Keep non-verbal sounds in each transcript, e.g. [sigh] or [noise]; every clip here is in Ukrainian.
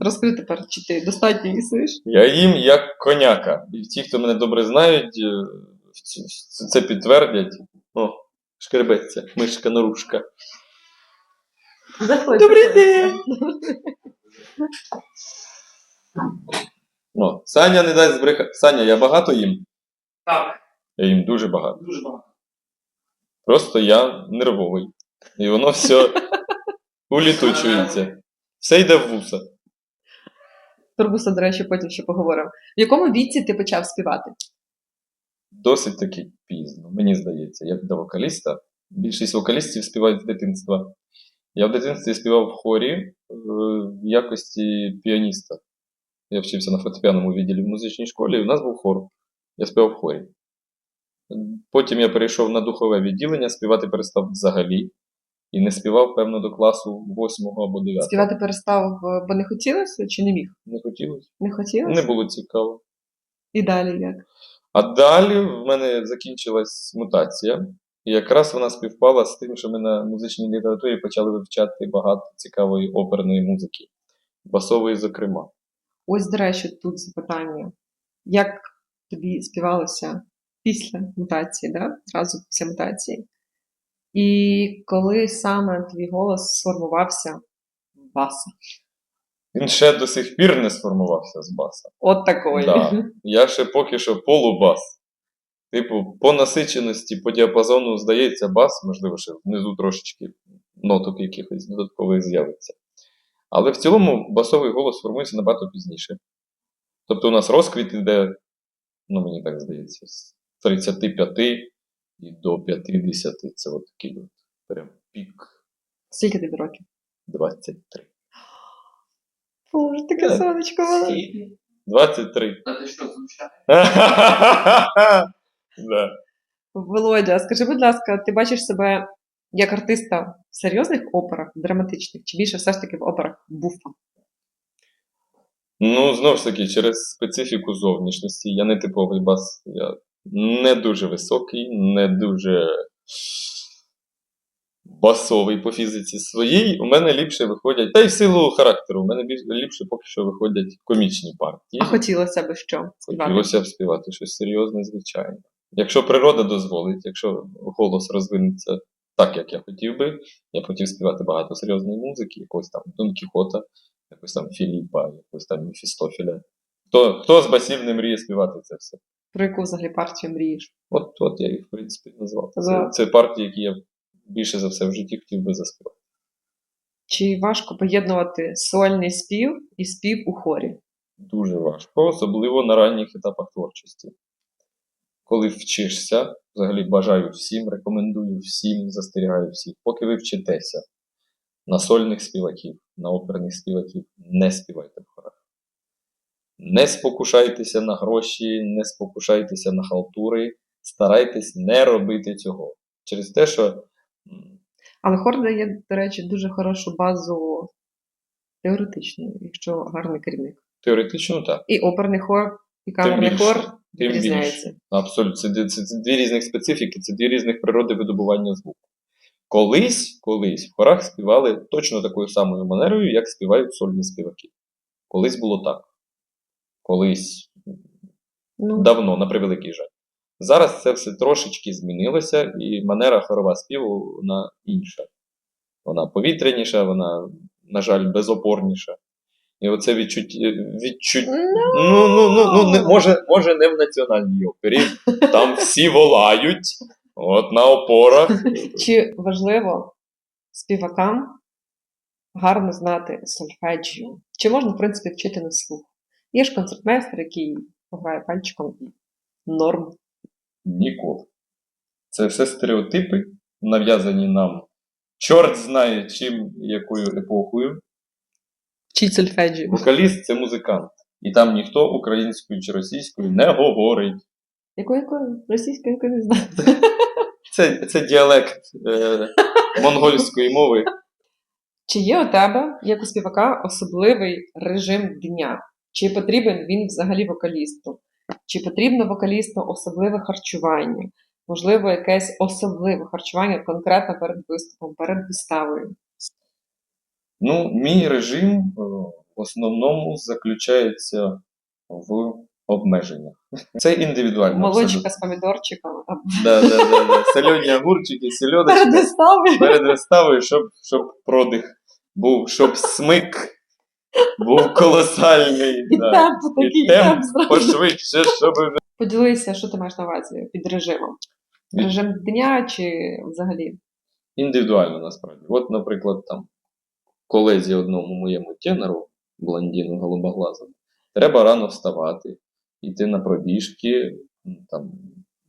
Розкажи тепер, чи ти достатньо їсиш? Я їм як коняка. І ті, хто мене добре знають, е, це підтвердять. О, шкребеться, мишка нарушка. Заходь. Добрий день! О, Саня не дасть збрехати. Саня, я багато їм? Так, Я їм дуже багато. дуже багато. Просто я нервовий. І воно все улітучується. Все йде в вуса. Вуса, до речі, потім ще поговоримо. В якому віці ти почав співати? Досить таки пізно, мені здається, як до вокаліста. Більшість вокалістів співають з дитинства. Я в дитинстві співав в хорі е, в якості піаніста. Я вчився на фортепіаному відділі в музичній школі, і в нас був хор. Я співав в хорі. Потім я перейшов на духове відділення, співати перестав взагалі. І не співав, певно, до класу 8 або 9. Співати перестав, е, бо не хотілося чи не міг? Не хотілося. Не хотілося? Не було цікаво. І далі як? А далі в мене закінчилась мутація. І якраз вона співпала з тим, що ми на музичній літературі почали вивчати багато цікавої оперної музики, басової, зокрема. Ось, до речі, тут запитання. Як тобі співалося після мутації, да? Зразу після мутації? І коли саме твій голос сформувався в баса? Він ще до сих пір не сформувався з баса. От такої. Да. [laughs] Я ще поки що полубас. Типу, по насиченості, по діапазону, здається, бас, можливо, ще внизу трошечки ноток якихось додаткових з'явиться. Але в цілому басовий голос формується набагато пізніше. Тобто у нас розквіт іде, ну мені так здається, з 35 і до 50. Це от такий от прям пік Скільки тобі років? 23. Боже, таке сонечко мале. 23. А ти що? [laughs] Да. Володя, скажи, будь ласка, ти бачиш себе як артиста в серйозних операх, драматичних, чи більше все ж таки в операх буфа? Ну, знову ж таки, через специфіку зовнішності. Я не типовий бас. Я не дуже високий, не дуже басовий по фізиці своїй. У мене ліпше виходять, та й в силу характеру, у мене більш ліпше поки що виходять комічні партії. А хотілося б що? співати? Хотілося б співати щось серйозне, звичайно. Якщо природа дозволить, якщо голос розвинеться так, як я хотів би, я б хотів співати багато серйозної музики, якогось там Дон Кіхота, якогось там Філіпа, якогось там Мефістофіля. Хто, хто з басів не мріє співати це все? Про яку взагалі партію мрієш? От, от я їх, в принципі, назвав. Це, це партії, які я більше за все в житті хотів би заспівати. Чи важко поєднувати сольний спів і спів у хорі? Дуже важко, особливо на ранніх етапах творчості. Коли вчишся, взагалі бажаю всім, рекомендую всім, застерігаю всіх, поки ви вчитеся на сольних співаків, на оперних співаків, не співайте в хорах. Не спокушайтеся на гроші, не спокушайтеся на халтури, старайтесь не робити цього. Через те, що Але хор дає, до речі, дуже хорошу базу теоретичну, якщо гарний керівник. теоретично так. І оперний хор, і камерний більше, хор Тим відрізняється. Абсолютно. Це, дві- це, це дві різних специфіки, це дві різних природи видобування звуку. Колись, колись в хорах співали точно такою самою манерою, як співають сольні співаки. Колись було так. Колись Ну, давно, на превеликий жаль. Зараз це все трошечки змінилося, і манера хорова співу вона інша. Вона повітряніша, вона, на жаль, безопорніша. І оце відчуття. відчут... Ну, ну, ну, ну не, може, може, не в національній опері. Там всі волають, от на опорах. Чи важливо співакам гарно знати сольфеджіо? Чи можна, в принципі, вчити на слух? Є ж концертмейстер, який пограє пальчиком і норм. Ніколи. Це все стереотипи, нав'язані нам. Чорт знає чим, якою епохою. Вчить сольфеджіо. Вокаліст це музикант. І там ніхто українською чи російською не говорить. Якою якою? Російською якою не знаю. Це, це діалект е, монгольської мови. Чи є у тебе, як у співака, особливий режим дня? Чи потрібен він взагалі вокалісту? Чи потрібно вокалісту особливе харчування? Можливо, якесь особливе харчування конкретно перед виступом, перед виставою? Ну, мій режим, е, в основному заключається в обмеженнях. Це індивідуально. Молочка з помідорчиками. а Да, да, да, да. Сольоні огурчики, сельодочка. Перед виставою. перед виставою, щоб, щоб продих був, щоб смик був колосальний. І да. темп І такий, темп темп зразу. пошвидше, щоб. Поділися, що ти маєш на увазі під режимом? Від- Режим дня чи взагалі? Індивідуально насправді. От, наприклад, там колезі одному моєму тенору, блондіну голубоглазому, треба рано вставати, йти на пробіжки, м, там,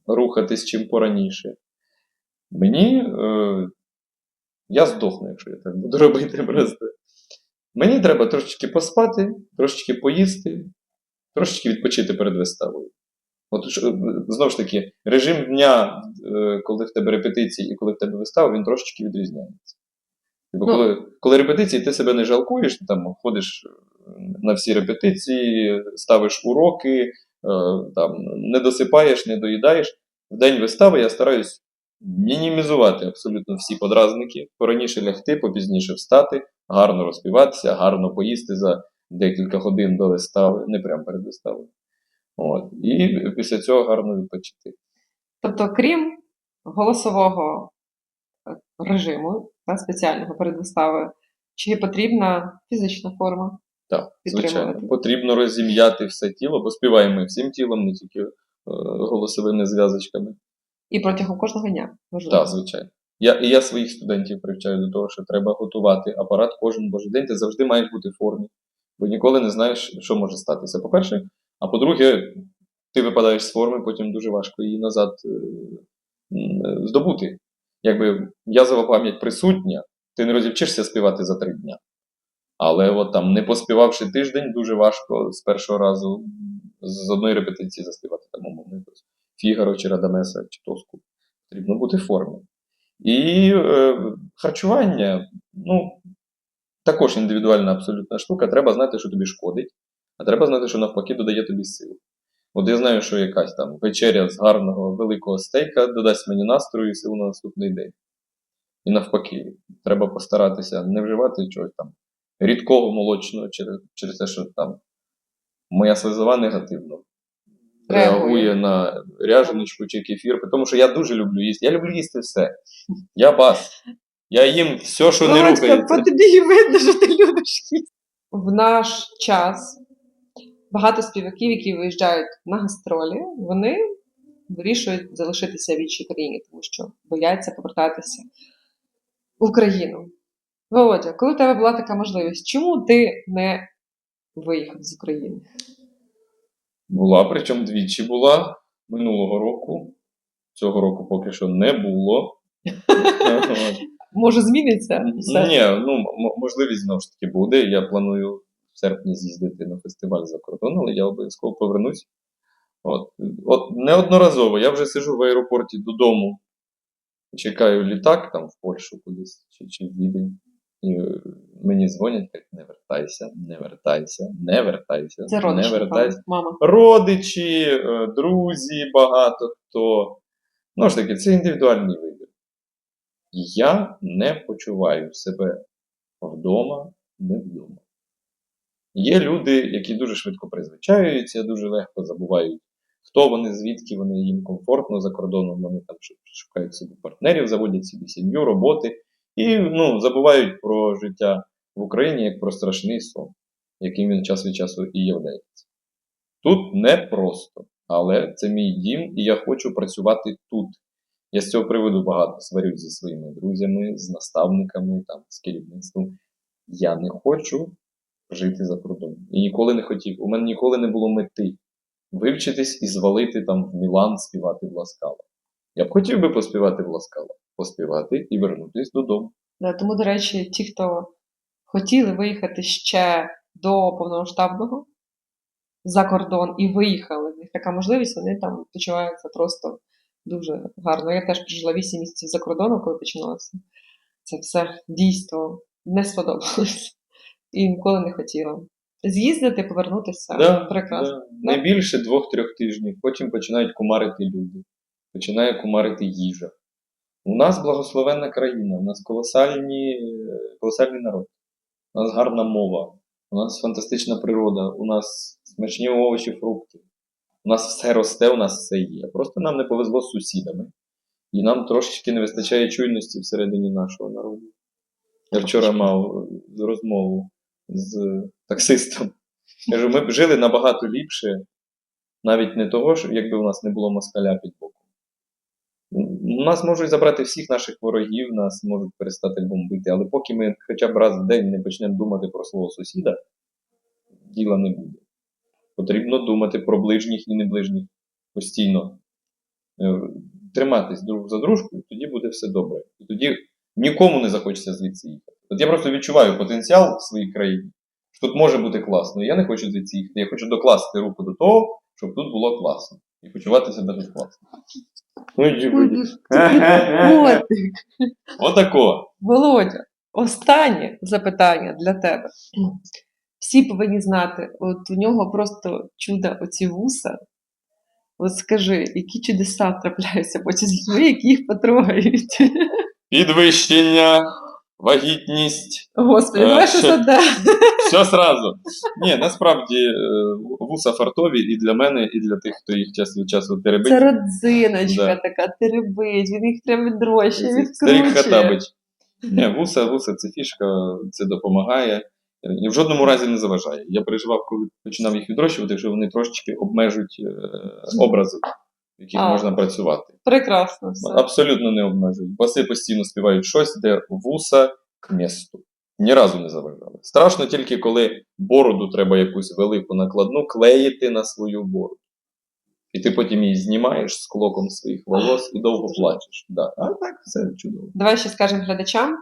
рухатись чим пораніше. Мені е, я здохну, якщо я так буду робити просто. Мені треба трошечки поспати, трошечки поїсти, трошечки відпочити перед виставою. От знову ж таки, режим дня, е, коли в тебе репетиції і коли в тебе вистава, він трошечки відрізняється. Типу, Ну. коли, коли репетиції, ти себе не жалкуєш, ти там ходиш е, на всі репетиції, ставиш уроки, е, там, не досипаєш, не доїдаєш. В день вистави я стараюсь мінімізувати абсолютно всі подразники, пораніше лягти, попізніше встати, гарно розпіватися, гарно поїсти за декілька годин до вистави, не прямо перед виставою. От. І після цього гарно відпочити. Тобто, крім голосового режиму та, спеціального перед виставою, чи потрібна фізична форма? Так, звичайно. Потрібно розім'яти все тіло, бо співаємо ми всім тілом, не тільки е, голосовими зв'язочками. І протягом кожного дня важливо. Так, звичайно. Я, і я своїх студентів привчаю до того, що треба готувати апарат кожен божий день. Ти завжди маєш бути в формі, бо ніколи не знаєш, що може статися. По-перше, а по-друге, ти випадаєш з форми, потім дуже важко її назад е, здобути. Якби язова пам'ять присутня, ти не розівчишся співати за три дня. Але от там, не поспівавши тиждень, дуже важко з першого разу з одної репетиції заспівати там умовно якось Фігаро чи Радамеса чи Тоску. Потрібно бути в формі. І е, харчування, ну, також індивідуальна абсолютна штука. Треба знати, що тобі шкодить, а треба знати, що навпаки додає тобі сил. От я знаю, що якась там вечеря з гарного великого стейка додасть мені настрою і сил на наступний день. І навпаки, треба постаратися не вживати чогось там рідкого молочного через, через те, що там моя слизова негативно Реагує. на ряженочку чи кефір, тому що я дуже люблю їсти. Я люблю їсти все. Я бас. Я їм все, що не Володька, рухається. по тобі і видно, що ти любиш їсти. В наш час багато співаків, які виїжджають на гастролі, вони вирішують залишитися в іншій країні, тому що бояться повертатися в Україну. Володя, коли в тебе була така можливість, чому ти не виїхав з України? Була, причому двічі була минулого року. Цього року поки що не було. Може, зміниться все? Ні, ну можливість знову ж таки буде. Я планую в серпні з'їздити на фестиваль за кордон, але я обов'язково повернусь. От. От неодноразово я вже сижу в аеропорті додому, чекаю літак там в Польщу кудись чи, чи в Відень. І мені дзвонять, як не вертайся, не вертайся, не вертайся, Це не вертайся мама. родичі, е, друзі, багато хто. Ну ж таки, це індивідуальний вибір. Я не почуваю себе вдома, не вдома. Є люди, які дуже швидко призвичаюються, дуже легко забувають, хто вони, звідки вони їм комфортно за кордоном, вони там шукають собі партнерів, заводять собі сім'ю, роботи і ну, забувають про життя в Україні як про страшний сон, яким він час від часу і являється. Тут непросто, але це мій дім, і я хочу працювати тут. Я з цього приводу багато сварюсь зі своїми друзями, з наставниками, там, з керівництвом. Я не хочу жити за кордоном. І ніколи не хотів. У мене ніколи не було мети вивчитись і звалити там в Мілан співати в Ласкало. Я б хотів би поспівати в Ласкало, поспівати і вернутись додому. Да, тому, до речі, ті, хто хотіли виїхати ще до повномасштабного за кордон і виїхали, в них така можливість, вони там почуваються просто дуже гарно. Я теж прожила 8 місяців за кордоном, коли починалося. Це все дійство не сподобалось і ніколи не хотіла. З'їздити, повернутися прекрасно. Да. Не більше двох-трьох тижнів. Потім починають кумарити люди, починає кумарити їжа. У нас благословенна країна, у нас колосальні, колосальний народ, у нас гарна мова, У нас фантастична природа, у нас смачні овочі, фрукти. У нас все росте, у нас все є. Просто нам не повезло з сусідами. І нам трошечки не вистачає чуйності всередині нашого народу. Я вчора мав розмову з таксистом. Кажу, ми б жили набагато ліпше, навіть не того, якби у нас не було москаля під боком. Нас можуть забрати всіх наших ворогів, нас можуть перестати бомбити, але поки ми хоча б раз в день не почнемо думати про свого сусіда, діла не буде. Потрібно думати про ближніх і неближніх постійно. Е, Триматись друг за дружкою, тоді буде все добре. І тоді нікому не захочеться звідси їхати. От я просто відчуваю потенціал в своїй країні, що тут може бути класно. Я не хочу звідси їхати. Я хочу докласти руку до того, щоб тут було класно. І почувати себе тут класно. Ну, іди. Отако. Володя, останнє запитання для тебе. Всі повинні знати, от у нього просто чудо оці вуса. От скажи, які чудеса трапляються потім з людьми, які їх потрогають. Підвищення, вагітність. Господи, Е, давай щось одне. Все зразу. Ні, насправді е, вуса фартові і для мене, і для тих, хто їх час від часу теребить. Це родзиночка Да. така, теребить, він їх треба відрощує, Старик відкручує. Хатабич. Ні, вуса, вуса це фішка, це допомагає. І в жодному разі не заважає. Я переживав, коли починав їх відрощувати, що вони трошечки обмежують е, образи, яких А. можна працювати. Прекрасно все. Абсолютно не обмежують. Баси постійно співають щось, де вуса к місту. Ні разу не заважали. Страшно тільки, коли бороду треба якусь велику накладну клеїти на свою бороду. І ти потім її знімаєш з клоком своїх волос і довго плачеш. Да. А так все чудово. Давай ще скажемо глядачам,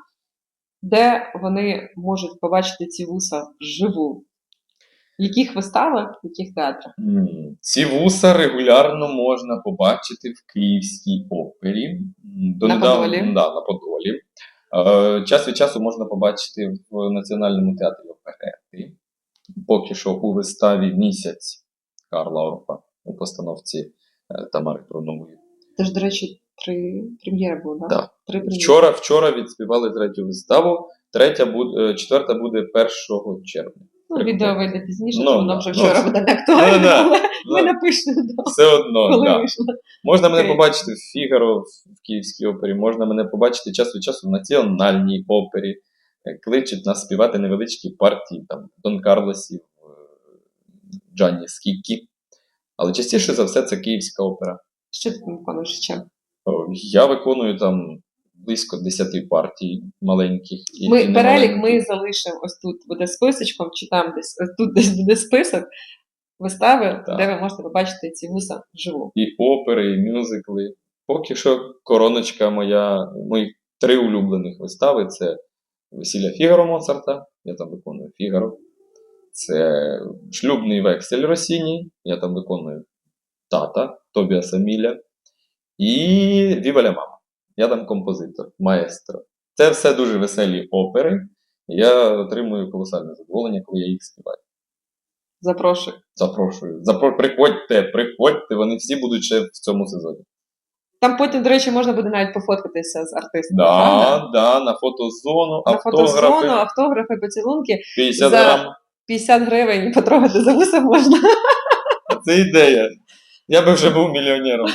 де вони можуть побачити ці вуса вживу. В яких виставах, в яких театрах? Ці вуса регулярно можна побачити в Київській опері. М, Донедав- Подолі. Да, на Подолі. Е, Час від часу можна побачити в Національному театрі оперети. Поки що у виставі місяць Карла Орфа у постановці е, Тамари Тронової. Тож, до речі, три прем'єри було, так? Так. Три прем'єри. Вчора, вчора відспівали третю виставу. Третя буде, четверта буде 1 червня. Ну, відео вийде пізніше, Ну, воно вже Ну, вчора буде не актуально, [laughs] да. але ми Ну, напишемо, да, Все одно, коли да. вийшло. Можна мене побачити в Фігаро в Київській опері, можна мене побачити час від часу в національній опері. Е, Кличуть нас співати невеличкі партії, там Дон Карлосів, е, Джанні Скіккі. Але частіше за все це Київська опера. Що ти виконуєш ще? О, Я виконую там близько 10 партій маленьких. і- Ми, і перелік ми залишимо ось тут буде списочком, чи там десь ось тут десь буде список вистави, Так. де ви можете побачити ці вуса вживу. і опери, і мюзикли. Поки що короночка моя, мої три улюблених вистави це Весілля Фігаро Моцарта, я там виконую Фігаро. Це Шлюбний вексель Росіні, я там виконую тата Тобіаса Міля. І Віваля Мама. Я там композитор, маестро. Це все дуже веселі опери. Я отримую колосальне задоволення, коли я їх співаю. Запрошую. Запрошую. Запро... Приходьте, приходьте, вони всі будуть ще в цьому сезоні. Там потім, до речі, можна буде навіть пофоткатися з артистом. Да, правда? да, на фотозону, На автографи, фотозону, автографи, поцілунки. 50 за- грам. 50 гривень потрогати за вуса можна. Це ідея. Я би вже був мільйонером.